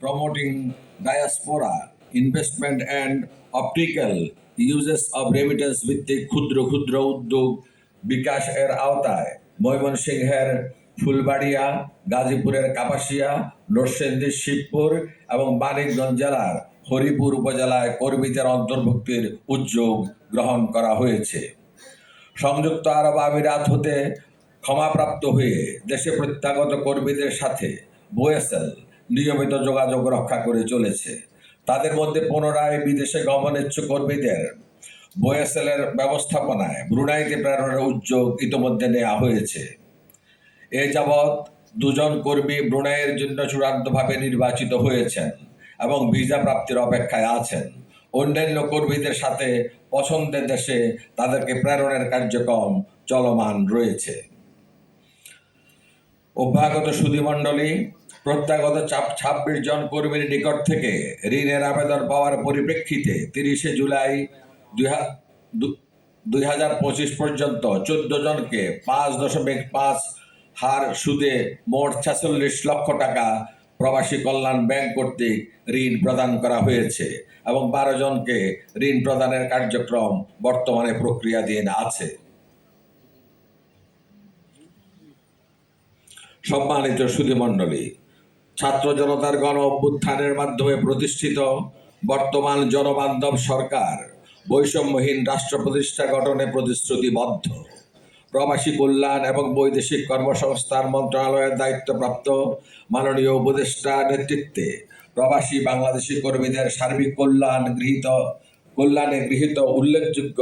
promoting diaspora, investment and optical uses of remittance ভিত্তিক ক্ষুদ্র ক্ষুদ্র উদ্যোগ বিকাশ এর আওতায়। ময়মনসিংহের ফুলবাড়িয়া, গাজীপুরের কাপাসিয়া নরসিংদীর শিবপুর এবং মানিকগঞ্জ জেলার হরিপুর উপজেলায় কর্মীদের অন্তর্ভুক্তির উদ্যোগ গ্রহণ করা হয়েছে। সংযুক্ত আরব আমিরাত হতে ক্ষমাপ্রাপ্ত হয়ে দেশে প্রত্যাগত কর্মীদের সাথে বোয়েসেল নিয়মিত যোগাযোগ রক্ষা করে চলেছে। তাদের মধ্যে পুনরায় বিদেশে গমনেচ্ছু কর্মীদের বোয়েসেলের ব্যবস্থাপনায় ব্রুনাইতে প্রেরণের উদ্যোগ ইতোমধ্যে নেওয়া হয়েছে। এ যাবৎ দুজন কর্মী ব্রুনাইয়ের জন্য চূড়ান্তভাবে নির্বাচিত হয়েছেন এবং ভিসা প্রাপ্তির অপেক্ষায় আছেন। অন্যান্য কর্মীদের সাথে পছন্দের দেশে তাদেরকে প্রেরণের কার্যক্রম চলমান রয়েছে। অভ্যাগত সুধীমণ্ডলী প্রত্যাগত চাপ ছাব্বিশ জন কর্মীর নিকট থেকে ঋণের আবেদন পাওয়ার পরিপ্রেক্ষিতে তিরিশে জুলাই দুই হাজার পঁচিশ পর্যন্ত চোদ্দ জনকে পাঁচ দশমিক পাঁচ হার সুদে মোট ছেচল্লিশ লক্ষ টাকা প্রবাসী কল্যাণ ব্যাংক কর্তৃক ঋণ প্রদান করা হয়েছে এবং বারো জনকে ঋণ প্রদানের কার্যক্রম বর্তমানে প্রক্রিয়াধীন আছে। সম্মানিত সুধীমণ্ডলী ছাত্র জনতার গণ অভ্যুত্থানের মাধ্যমে প্রতিষ্ঠিত বর্তমান জনবান্ধব সরকার বৈষম্যহীন রাষ্ট্র প্রতিষ্ঠা গঠনে প্রতিশ্রুতিবদ্ধ। প্রবাসী কল্যাণ এবং বৈদেশিক কর্মসংস্থান মন্ত্রণালয়ের দায়িত্বপ্রাপ্ত মাননীয় উপদেষ্টা নেতৃত্বে প্রবাসী বাংলাদেশি কর্মীদের সার্বিক কল্যাণ গৃহীত, কল্যাণে গৃহীত উল্লেখযোগ্য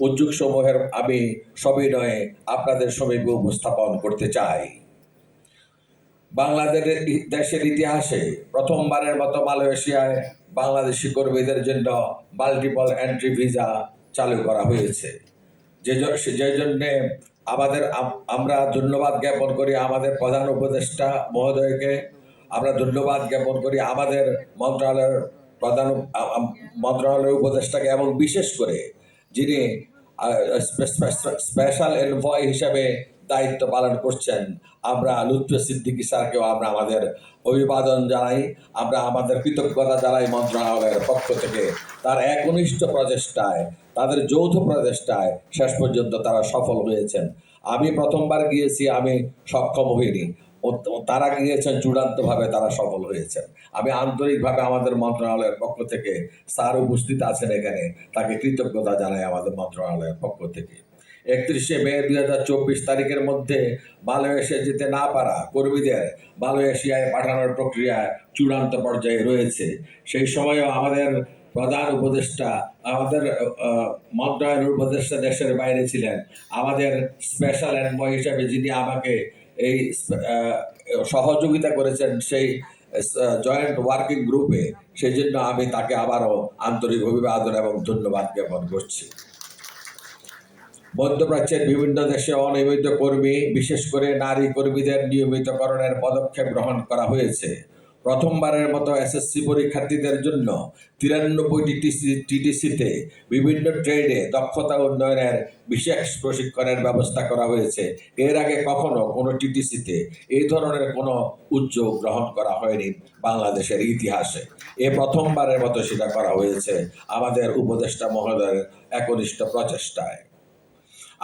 উদ্যোগসমূহের আমি সবিনয়ে আপনাদের সমীপে উপস্থাপন করতে চাই। বাংলাদেশের দেশের ইতিহাসে প্রথমবারের মতো মালয়েশিয়ায় বাংলাদেশি কর্মীদের জন্য মাল্টিপল এন্ট্রি ভিসা চালু করা হয়েছে। যে যে জন্যে আমাদের আমরা ধন্যবাদ জ্ঞাপন করি আমাদের প্রধান উপদেষ্টা মহোদয়কে। আমরা ধন্যবাদ জ্ঞাপন করি আমাদের মন্ত্রণালয়ের প্রধান মন্ত্রণালয়ের উপদেষ্টাকে এবং বিশেষ করে যিনি স্পেশাল এনভয় হিসাবে দায়িত্ব পালন করছেন। আমরা লুৎফে সিদ্দিকি স্যারকেও আমরা আমাদের অভিবাদন জানাই, আমরা আমাদের কৃতজ্ঞতা জানাই মন্ত্রণালয়ের পক্ষ থেকে। তার একনিষ্ঠ প্রচেষ্টায়, তাদের যৌথ প্রচেষ্টায় শেষ পর্যন্ত তারা সফল হয়েছেন। আমি প্রথমবার গিয়েছি, আমি সক্ষম হইনি। তারা গিয়েছেন, চূড়ান্তভাবে তারা সফল হয়েছেন। আমি আন্তরিকভাবে আমাদের মন্ত্রণালয়ের পক্ষ থেকে স্যার উপস্থিত আছেন এখানে, তাকে কৃতজ্ঞতা জানাই আমাদের মন্ত্রণালয়ের পক্ষ থেকে। একত্রিশে মে দুই হাজার চব্বিশ তারিখের মধ্যে মালয়েশিয়া যেতে না পারা কর্মীদের মালয়েশিয়ায় পাঠানোর প্রক্রিয়া চূড়ান্ত পর্যায়ে রয়েছে। সেই সময়েও আমাদের প্রধান উপদেষ্টা, আমাদের মন্ত্রণালয়ের উপদেষ্টা দেশের বাইরে ছিলেন। আমাদের স্পেশাল এনভয় হিসাবে যিনি আমাকে এই সহযোগিতা করেছেন সেই জয়েন্ট ওয়ার্কিং গ্রুপে সেই জন্য আমি তাকে আবারও আন্তরিক অভিবাদন এবং ধন্যবাদ জ্ঞাপন করছি। মধ্যপ্রাচ্যের বিভিন্ন দেশে অনিয়মিত কর্মী, বিশেষ করে নারী কর্মীদের নিয়মিতকরণের পদক্ষেপ গ্রহণ করা হয়েছে। প্রথমবারের মতো এসএসসি পরীক্ষার্থীদের জন্য তিরানব্বইটি টিটিসিতে বিভিন্ন ট্রেডে দক্ষতা উন্নয়নের বিশেষ প্রশিক্ষণের ব্যবস্থা করা হয়েছে। এর আগে কখনো কোনো টিটিসিতে এই ধরনের কোনো উদ্যোগ গ্রহণ করা হয়নি বাংলাদেশের ইতিহাসে। এ প্রথমবারের মতো সেটা করা হয়েছে আমাদের উপদেষ্টা মহোদয়ের একনিষ্ঠ প্রচেষ্টায়।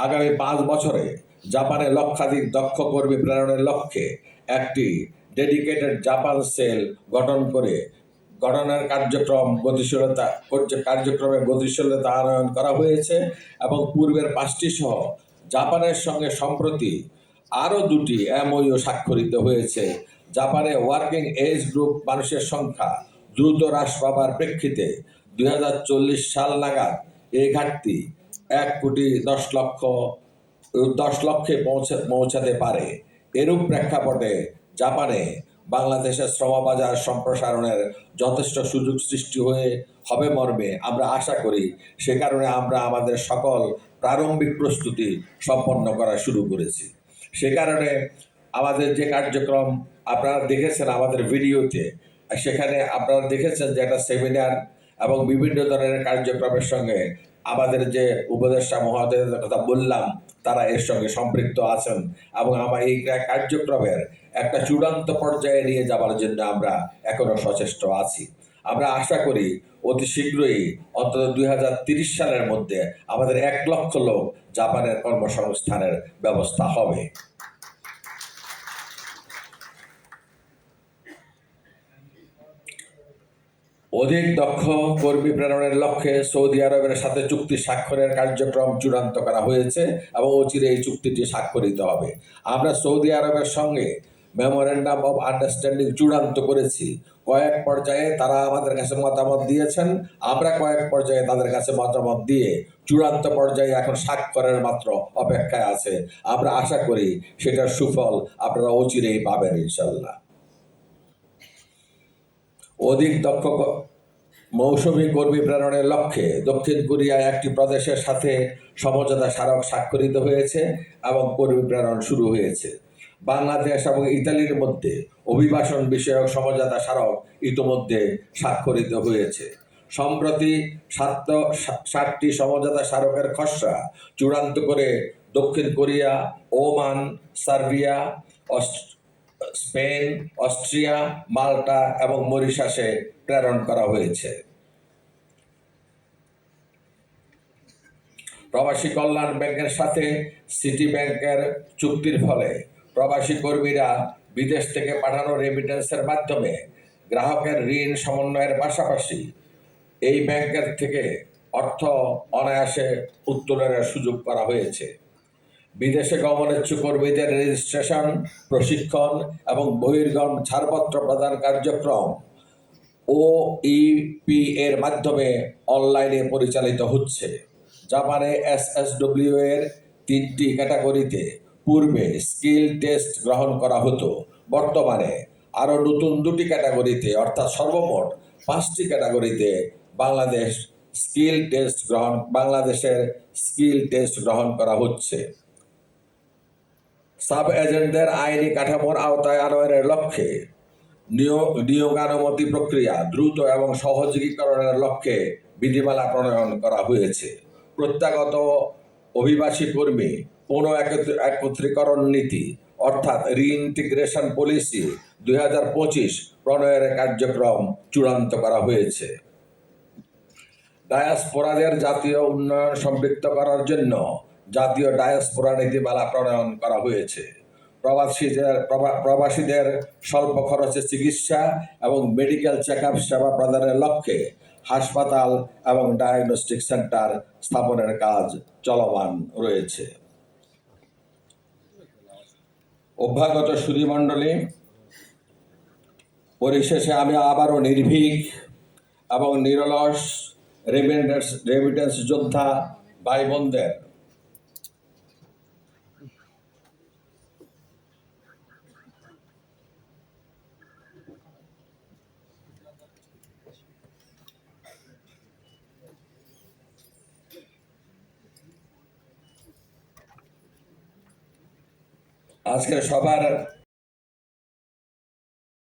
আগামী পাঁচ বছরে জাপানে লক্ষাধিক দক্ষ কর্মী প্রেরণের লক্ষ্যে একটি ডেডিকেটেড জাপান সেল গঠন করে গঠনের কার্যক্রম গতিশীলতা কার্য- কার্যক্রমে গতিশীলতা আনয়ন করা হয়েছে এবং পূর্বের পাঁচটি সহ জাপানের সঙ্গে সম্প্রতি আরও দুটি এমওইও স্বাক্ষরিত হয়েছে। জাপানে ওয়ার্কিং এজ গ্রুপ মানুষের সংখ্যা দ্রুত হ্রাস পাবার প্রেক্ষিতে দুই হাজার চল্লিশ সাল নাগাদ এই ঘাটতি এক কোটি দশ লক্ষ দশ লক্ষে পৌঁছে, পৌঁছাতে পারে। এরূপ প্রেক্ষাপটে জাপানে বাংলাদেশের শ্রমবাজার সম্প্রসারণের যথেষ্ট সুযোগ সৃষ্টি হয়ে, হবে মর্মে। আমরা আশা করি সে কারণে আমরা আমাদের সকল প্রারম্ভিক প্রস্তুতি সম্পন্ন করা শুরু করেছি। সে কারণে আমাদের যে কার্যক্রম আপনারা দেখেছেন আমাদের ভিডিওতে, সেখানে আপনারা দেখেছেন যে একটা সেমিনার এবং বিভিন্ন ধরনের কার্যক্রমের সঙ্গে আমাদের যে উপদেষ্টা মহোদয়ের কথা বললাম, তারা এর সঙ্গে সম্পৃক্ত আছেন এবং আমার এই কার্যক্রমের একটা চূড়ান্ত পর্যায়ে নিয়ে যাবার জন্য আমরা এখনও সচেষ্ট আছি। আমরা আশা করি অতি শীঘ্রই, অন্তত দুই সালের মধ্যে আমাদের এক লক্ষ লোক জাপানের কর্মসংস্থানের ব্যবস্থা হবে। অধিক দক্ষ কর্মী প্রেরণের লক্ষ্যে সৌদি আরবের সাথে চুক্তি স্বাক্ষরের কার্যক্রম চূড়ান্ত করা হয়েছে এবং অচিরে এই চুক্তিটি স্বাক্ষরিত হবে। আমরা সৌদি আরবের সঙ্গে মেমোরেন্ডাম অফ আন্ডারস্ট্যান্ডিং চূড়ান্ত করেছি। কয়েক পর্যায়ে তারা আমাদের কাছে মতামত দিয়েছেন। আমরা কয়েক পর্যায়ে তাদের কাছে মতামত দিয়ে চূড়ান্ত পর্যায়ে এখন স্বাক্ষরের মাত্র অপেক্ষায় আছে। আমরা আশা করি সেটার সুফল আপনারা অচিরেই পাবেন ইনশাল্লাহ অধিক দক্ষ মৌসুমী কর্মী প্রেরণের লক্ষ্যে দক্ষিণ কোরিয়ায় একটি প্রদেশের সাথে সমঝোতা স্মারক স্বাক্ষরিত হয়েছে এবং কর্মী প্রেরণ শুরু হয়েছে। বাংলাদেশ এবং ইতালির মধ্যে অভিবাসন বিষয়ক সমঝোতা স্মারক ইতোমধ্যে স্বাক্ষরিত হয়েছে। সম্প্রতি সাত ষাটটি সমঝোতা স্মারকের খসড়া চূড়ান্ত করে দক্ষিণ Korea, Oman, Serbia Spain, Austria, Malta এবং মরিশাসে প্রেরণ করা হয়েছে। প্রবাসী কল্যাণ ব্যাংকের সাথে সিটি ব্যাংকের চুক্তির ফলে প্রবাসী কর্মীরা বিদেশ থেকে পাঠানো রেমিটেন্সের মাধ্যমে গ্রাহকের ঋণ সমন্বয়ের পাশাপাশি এই ব্যাংকের থেকে অর্থ অনায়াসে উত্তোলনের সুযোগ করা হয়েছে। বিদেশে গমনেচ্ছু কর্মীদের রেজিস্ট্রেশন, প্রশিক্ষণ এবং বহির্গম ছাড়পত্র প্রদান কার্যক্রম ও ইপি এর মাধ্যমে অনলাইনে পরিচালিত হচ্ছে। জাপানে এসএসডব্লিউ এর তিনটি ক্যাটাগরিতে পূর্বে স্কিল টেস্ট গ্রহণ করা হতো। বর্তমানে আরও নতুন দুটি ক্যাটাগরিতে, অর্থাৎ সর্বমোট পাঁচটি ক্যাটাগরিতে বাংলাদেশ স্কিল টেস্ট গ্রহণ, বাংলাদেশের স্কিল টেস্ট গ্রহণ করা হচ্ছে। সাব এজেন্টদের আইনি কাঠামোর আওতায় আনয়নের লক্ষ্যে নিয়োগ, নিয়োগানুমতি প্রক্রিয়া দ্রুত এবং সহযোগীকরণের লক্ষ্যে বিধিমালা প্রণয়ন করা হয়েছে। প্রত্যাগত অভিবাসী কর্মী পুনঃ একত্র- একত্রীকরণ নীতি অর্থাৎ রিইন্টিগ্রেশন পলিসি দুই প্রণয়নের কার্যক্রম চূড়ান্ত করা হয়েছে। ডায়াসপোরাদের জাতীয় উন্নয়ন সম্পৃক্ত করার জন্য জাতীয় ডায়াসপোরা নীতিমালা প্রণয়ন করা হয়েছে। প্রবাসীদের প্রবা- প্রবাসীদের স্বল্প খরচে চিকিৎসা এবং মেডিকেল চেক আপ সেবা প্রদানের লক্ষ্যে হাসপাতাল এবং ডায়াগনস্টিক সেন্টার স্থাপনের কাজ চলমান রয়েছে। অভ্যাগত সুধীমণ্ডলী, পরিশেষে আমি আবারও নির্ভীক এবং নিরলস রেমিটেন্স রেমিটেন্স যোদ্ধা ভাই বোনদের আজকের সবার